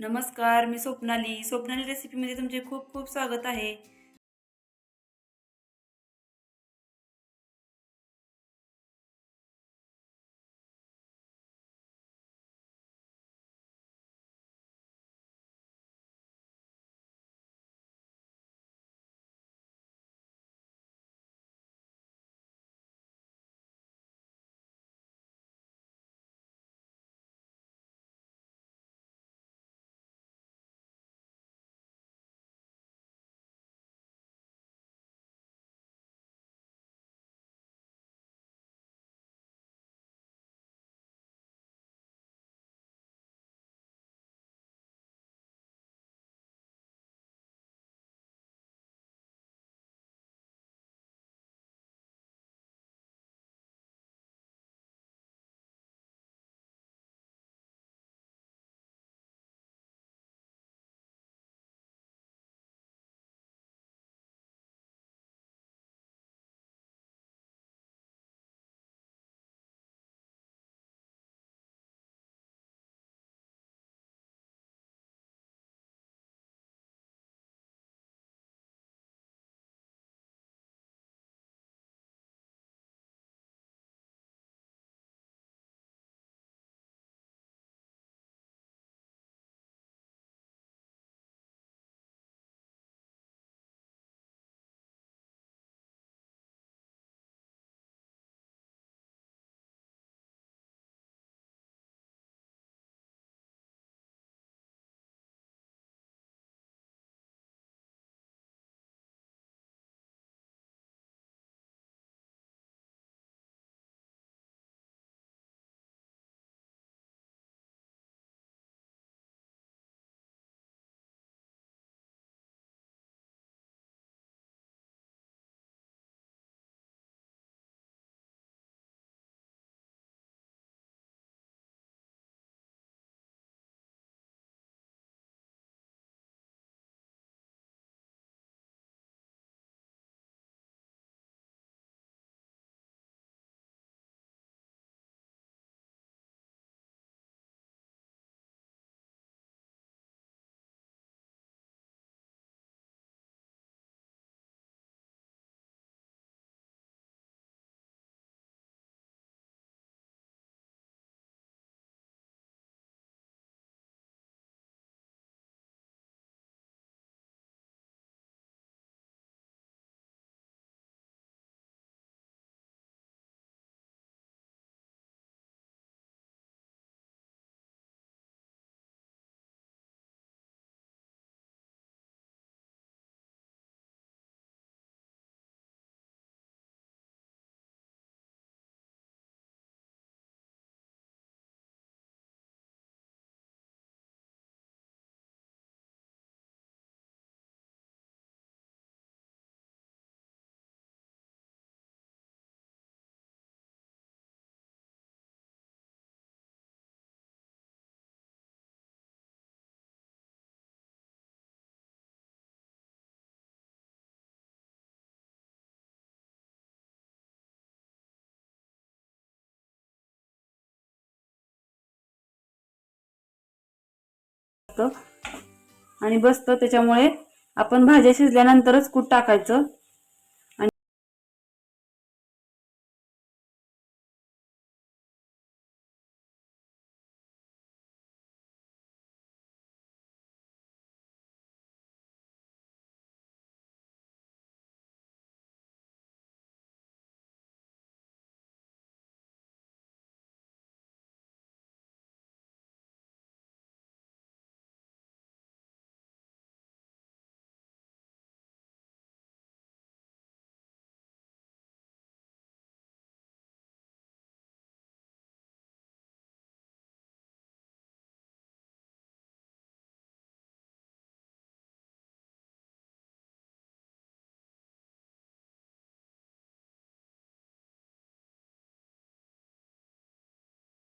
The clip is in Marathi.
नमस्कार मी स्वप्नाली. स्वप्नाली रेसिपीमध्ये तुमचे खूप खूप स्वागत आहे. आणि बसतं त्याच्यामुळे आपण भाज्या शिजल्यानंतरच कूट टाकायचं.